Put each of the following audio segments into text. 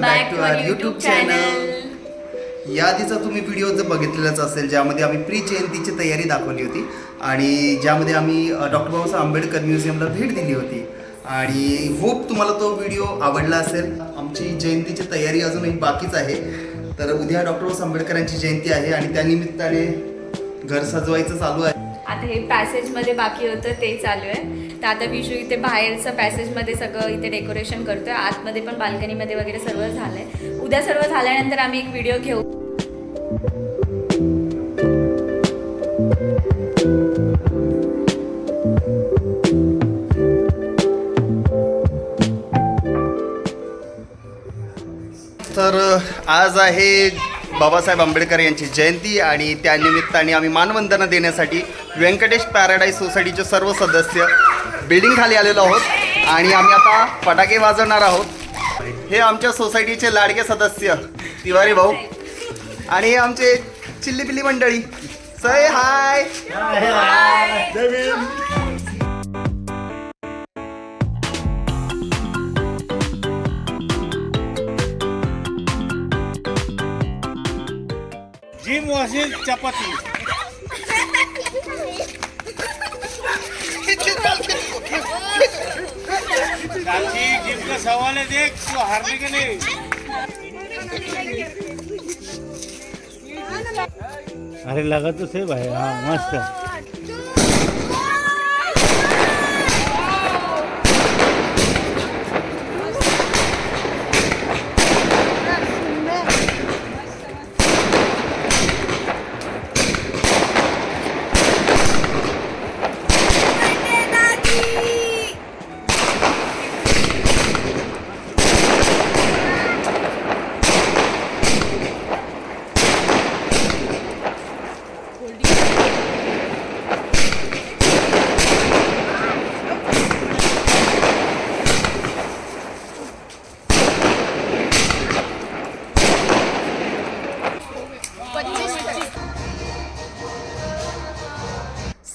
Back to our YouTube channel याआधीचा तुम्ही video जर बघितलेलाच असेल ज्यामध्ये आम्ही प्री जयंतीची तयारी दाखवली होती आणि ज्यामध्ये आम्ही डॉक्टर बाबासाहेब आंबेडकर म्युझियमला भेट दिली होती. आणि होप तुम्हाला तो व्हिडिओ आवडला असेल. आमची जयंतीची तयारी अजूनही बाकीच आहे. तर उद्या डॉक्टर बाबासाहेब आंबेडकरांची जयंती आहे आणि त्यानिमित्ताने घर सजवायचं चालू आहे. आता हे पॅसेजमध्ये बाकी होतं ते चालू आहे. तर आता विशू इथे बाहेरचं पॅसेजमध्ये सगळं इथे डेकोरेशन करतोय. आतमध्ये पण बाल्कनीमध्ये वगैरे सर्व झालंय. उद्या सर्व झाल्यानंतर आम्ही एक व्हिडिओ घेऊ. तर आज आहे बाबासाहेब आंबेडकर यांची जयंती आणि त्यानिमित्ताने आम्ही मानवंदना देण्यासाठी व्यंकटेश पॅराडाईज सोसायटीचे सर्व सदस्य बिल्डिंग खाली आलेलो आहोत आणि आम्ही आता फटाके वाजवणार आहोत. हे आमच्या सोसायटीचे लाडके सदस्य तिवारी भाऊ. आणि हे आमचे चिल्लीपिल्ली मंडळी. सय हाय जिम वर्सेस चपाती कालची का सवाल है देख तू हारने के लिए अरे लगा तो सही भाई हाँ मस्त।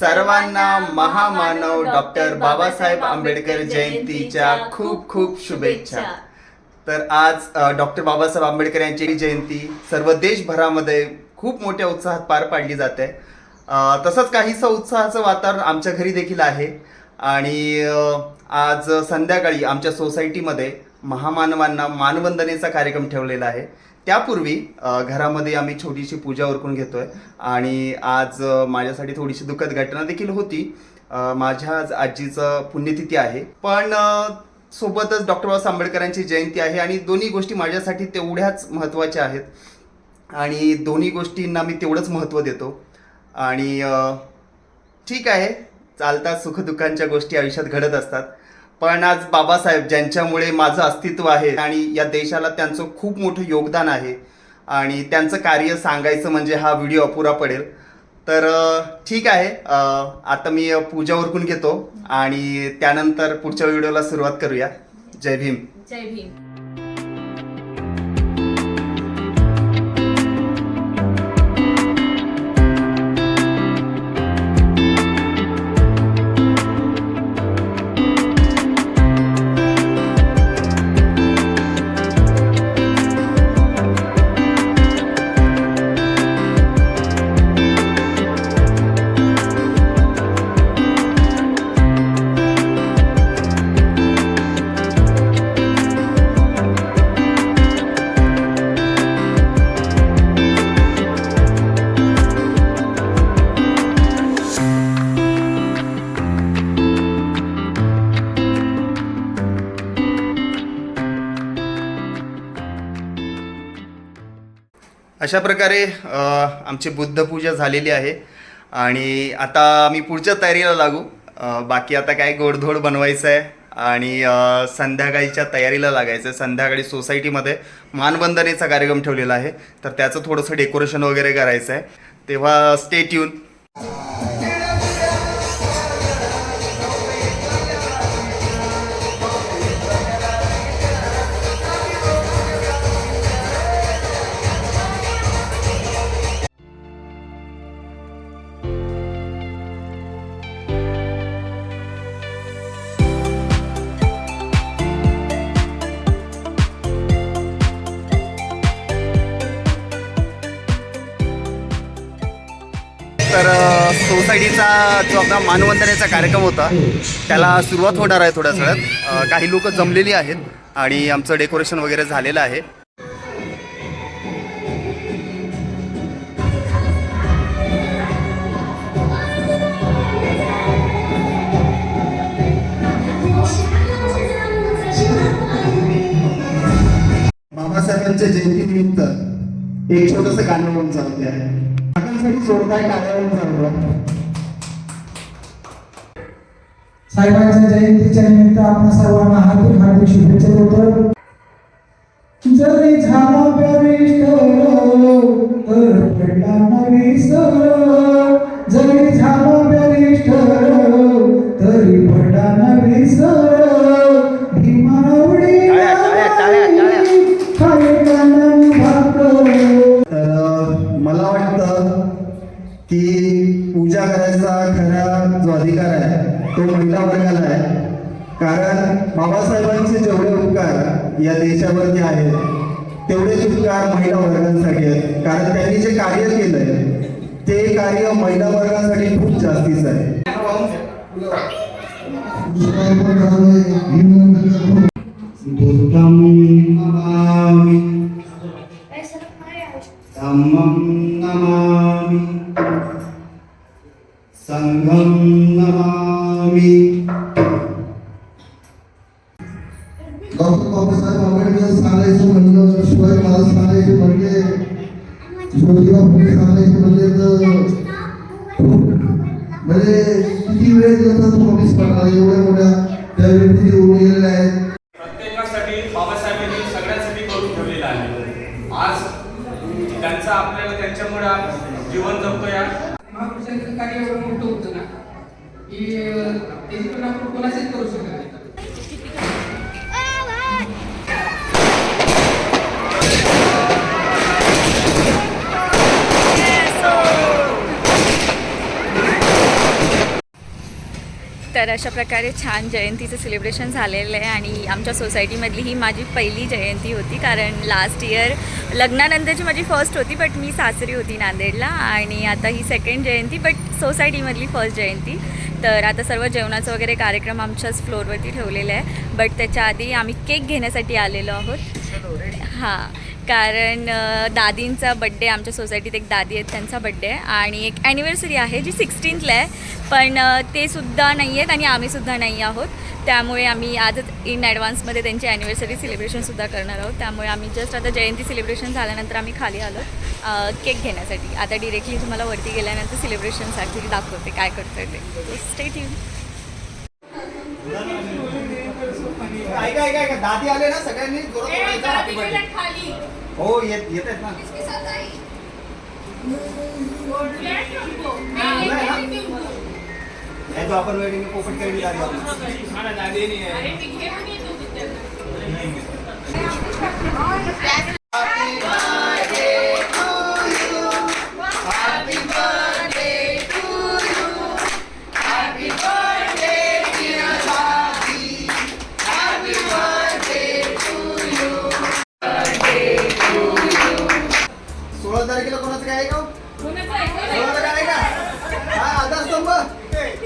सर्वांना महामानव डॉक्टर बाबासाहेब आंबेडकर जयंतीच्या खूप खूप शुभेच्छा. तर आज डॉक्टर बाबासाहेब आंबेडकर यांची जयंती सर्व देशभरामध्ये खूप मोठ्या उत्साहात पार पाडली जाते. तसंच काहीसं उत्साहाचं वातावरण आमच्या घरी देखील आहे. आणि आज संध्याकाळी आमच्या सोसायटीमध्ये महामानवांना मानवंदनेचा कार्यक्रम ठेवलेला आहे. त्यापूर्वी घरामध्ये आम्ही छोटीशी पूजा उरकून घेतोय आणि आज माझ्यासाठी थोडीशी दुःखद घटना देखील होती. माझ्या आज आजीचं पुण्यतिथी आहे. पण सोबतच डॉक्टर बाबासाहेब आंबेडकरांची जयंती आहे आणि दोन्ही गोष्टी माझ्यासाठी तेवढ्याच महत्त्वाच्या आहेत. आणि दोन्ही गोष्टींना मी तेवढंच महत्त्व देतो. आणि ठीक आहे चालतात सुखदुःखांच्या गोष्टी आयुष्यात घडत असतात. पण आज बाबासाहेब ज्यांच्यामुळे माझं अस्तित्व आहे आणि या देशाला त्यांचं खूप मोठं योगदान आहे आणि त्यांचं कार्य सांगायचं म्हणजे हा व्हिडिओ अपुरा पडेल. तर ठीक आहे. आता मी पूजा उरकून घेतो आणि त्यानंतर पुढच्या व्हिडिओला सुरुवात करूया. जय भीम. जय भीम. अशा प्रकारे आमची बुद्धपूजा झालेली आहे. आणि आता आम्ही पुढच्या तयारीला लागू. बाकी आता काय गोडधोड बनवायचं आहे आणि संध्याकाळीच्या तयारीला लागायचं आहे संध्याकाळी सोसायटीमध्ये मानवंदनेचा कार्यक्रम ठेवलेला आहे. तर त्याचं थोडंसं डेकोरेशन वगैरे करायचं आहे तेव्हा स्टेट येऊन अ, जो आपला मानवंदनेचा कार्यक्रम होता त्याला सुरुवात होणार आहे थोड्याच वेळात काही लोक जमलेली आहेत आणि आमचं डेकोरेशन वगैरे झालेलं आहे. बाबासाहेबांच्या जयंतीनिमित्त एक छोटस गाणं म्हणून चालते आहे काकांसाठी जोरदार टाळ्या चालू साहेबांच्या जयंतीच्या निमित्त आपण सर्वांना हार्दिक हार्दिक शुभेच्छा देतो. जरी झाला प्रविष्ट तर पडला नवी सर कारण बाबासाहेबांचे जेवढे उपकार या देशावरती आहेत तेवढेच उपकार महिला वर्गांसाठी आहेत. कारण त्यांनी जे कार्य केलंय ते कार्य महिला वर्गासाठी खूप जास्तीच आहे. कॉमेंट्स करणार एवढ्या मोठ्या त्या व्यक्ती येऊन गेलेल्या आहेत प्रत्येकासाठी बाबासाहेबांनी सगळ्यांसाठी करून ठेवलेलं आहे आज त्यांचा आपल्याला त्यांच्यामुळे आज जीवन जगतो या महापुरुषांचं कार्य एवढं मोठं होतं ना की अं, त्याची तुलना आपण कोणाशीच करू शकत नाही तर अशा प्रकारे छान जयंतीचं सेलिब्रेशन झालेलं आहे आणि आमच्या सोसायटीमधली ही माझी पहिली जयंती होती. कारण लास्ट इयर लग्नानंतरची माझी फर्स्ट होती बट मी सासरी होती नांदेडला आणि आता ही सेकंड जयंती बट सोसायटीमधली फर्स्ट जयंती. तर आता सर्व जेवणाचं वगैरे कार्यक्रम आमच्याच फ्लोअरवरती ठेवलेला आहे. बट त्याच्या आधी आम्ही केक घेण्यासाठी आलेलो आहोत. हां. कारण दादींचा बड्डे आमच्या सोसायटीत एक दादी आहेत त्यांचा बड्डे आहे आणि एक ॲनिव्हर्सरी आहे जी सिक्स्टीनला आहे. पण ते सुद्धा नाही आहेत आणि आम्हीसुद्धा नाही आहोत. त्यामुळे आम्ही आजच इन ॲडव्हान्समध्ये त्यांची ॲनिव्हर्सरी सेलिब्रेशनसुद्धा करणार आहोत. त्यामुळे आम्ही जस्ट आता जयंती सेलिब्रेशन झाल्यानंतर आम्ही खाली आलो. केक घेण्यासाठी. आता डिरेक्टली तुम्हाला वरती गेल्यानंतर सेलिब्रेशनसाठी दाखवते काय करतोय ते. स्टेट येऊन ऐका ऐका ऐका दादी आले ना सगळ्यांनी जोरात बोलायचं, happy birthday. हो येत येत आहेत ना. हे जो आपण वेडिंग पोपट केली दादी आपण. सोळा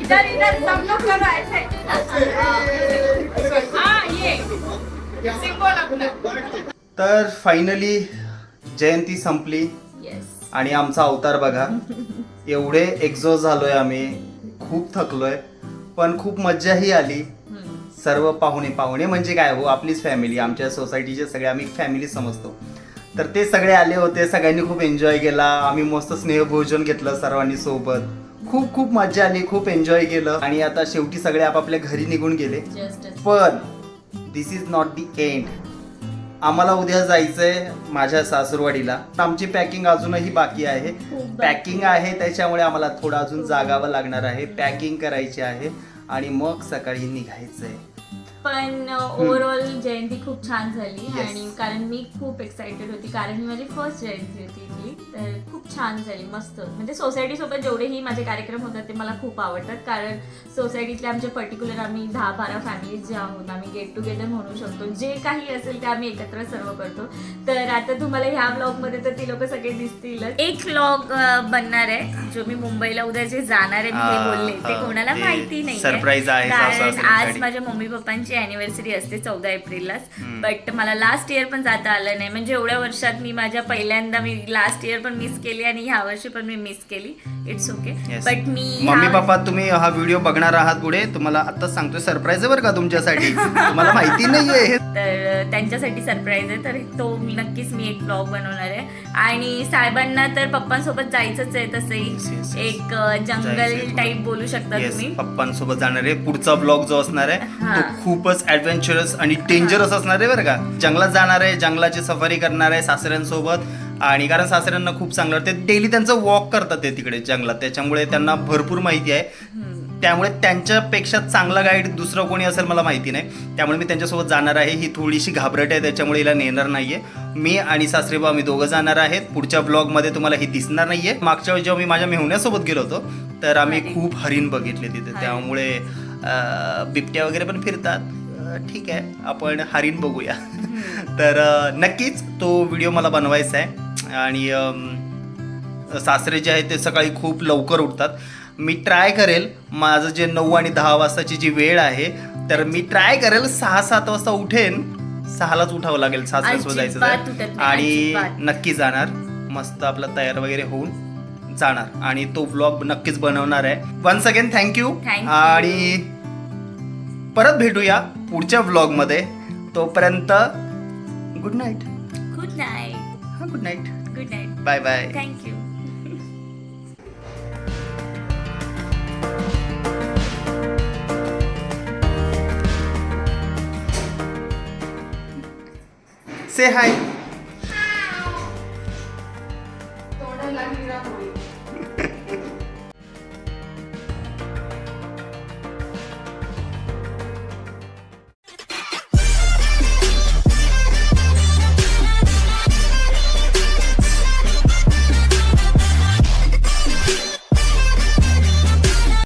इधर इधर सब लोग करो ऐसे हाँ ये सिंबल अपना तर फायनली जयंती संपली. आणि आमचा अवतार बघा. एवढे एक्झॉस्ट झालोय आम्ही. खूप थकलोय. पण खूप मज्जाही आली. सर्व पाहुणे पाहुणे म्हणजे काय हो? आपलीच फॅमिली आमच्या सोसायटीचे सगळे आम्ही फॅमिली समजतो. तर ते सगळे आले होते सगळ्यांनी खूप एन्जॉय केला. आम्ही मस्त स्नेहभोजन घेतलं सर्वांनी सोबत. खूप खूप मजा आली खूप एन्जॉय केलं. आणि आता शेवटी सगळे आपापल्या घरी निघून गेले. पण this is not the end आम्हाला उद्या जायचंय माझ्या सासूरवाडीला. आमची पॅकिंग अजूनही बाकी आहे. पॅकिंग आहे. त्याच्यामुळे आम्हाला थोडं अजून जागावं लागणार आहे. पॅकिंग करायची आहे. आणि मग सकाळी निघायचंय. पण ओव्हरऑल जयंती खूप छान झाली Yes. आणि कारण मी खूप एक्साइटेड होती. कारण ही माझी फर्स्ट जयंती होती इथली. तर खूप छान झाली मस्त. म्हणजे सोसायटी सोबत जेवढेही माझे कार्यक्रम होतात ते मला खूप आवडतात. कारण सोसायटीतले आमचे पर्टिक्युलर आम्ही दहा बारा फॅमिलीज जे आहोत आम्ही गेट टुगेदर म्हणू शकतो. जे काही असेल ते आम्ही एकत्र सर्व करतो. तर आता तुम्हाला ह्या ब्लॉगमध्ये तर ती लोक सगळे दिसतीलच. एक ब्लॉग बनणार आहे जो मी मुंबईला उद्या जे जाणार आहे मी हे बोलले. ते. कोणाला ते माहिती नाही surprise आहे कारण आज. माझ्या मम्मी पप्पांची अॅनिव्हर्सरी असते चौदा एप्रिललाच. बट मला लास्ट इयर पण जाता आलं नाही. म्हणजे एवढ्या वर्षात मी माझ्या पहिल्यांदा मी लास्ट इयर पण मिस केली आणि ह्या वर्षी पण मी मिस केली. It's okay. बट मी मम्मी पप्पा तुम्ही हा व्हिडिओ बघणार आहात पुढे. तुम्हाला आताच सांगतोय सरप्राईज आहे बरं का तुमच्यासाठी? तुम्हाला माहिती नाहीये. तर त्यांच्यासाठी सरप्राईज आहे. तर तो मी नक्कीच मी एक ब्लॉग बनवणार आहे. आणि साहेबांना तर पप्पांसोबत जायचंच आहे तसंही. एक जंगल. टाईप बोलू शकता तुम्ही. पप्पांसोबत जाणार आहे. पुढचा ब्लॉग जो असणार आहे. तो खूपच ऍडव्हेंचरस आणि डेंजरस असणार आहे बरं का. जंगलात जाणार आहे जंगलाची सफारी करणार आहे सासऱ्यांसोबत. आणि कारण सासऱ्यांना खूप चांगलं ते डेली त्यांचं वॉक करतात ते तिकडे जंगलात. त्याच्यामुळे त्यांना भरपूर माहिती आहे. त्यामुळे त्यांच्यापेक्षा चांगला गाईड दुसरं कोणी असेल मला माहिती नाही. त्यामुळे मी त्यांच्यासोबत जाणार आहे. ही थोडीशी घाबरट आहे. त्याच्यामुळे हिला नेणार नाहीये. मी आणि सासरेबा आम्ही दोघं जाणार आहेत. पुढच्या ब्लॉगमध्ये तुम्हाला हे दिसणार नाहीये. मागच्या वेळी जेव्हा मी माझ्या मेहुण्यासोबत गेलो होतो तर आम्ही. खूप हरिण बघितले तिथे. त्यामुळे बिबट्या वगैरे पण फिरतात. ठीक आहे. आपण हरिण बघूया. तर नक्कीच तो व्हिडिओ मला बनवायचा आहे. आणि सासरे जे आहेत ते सकाळी खूप लवकर उठतात. मी ट्राय करेल. माझं जे नऊ आणि दहा वाजताची जी वेळ आहे तर मी ट्राय करेल सहा सात वाजता उठेन. सहालाच उठावं लागेल. सासऱ्यासोबत जायचं आणि. नक्की जाणार. मस्त आपलं तयार वगैरे होऊन. जाणार आणि तो व्लॉग नक्कीच बनवणार आहे. Once again thank you. आणि परत भेटूया पुढच्या व्लॉगमध्ये तोपर्यंत गुड नाईट गुड नाईट हां good night good night bye bye thank you say hi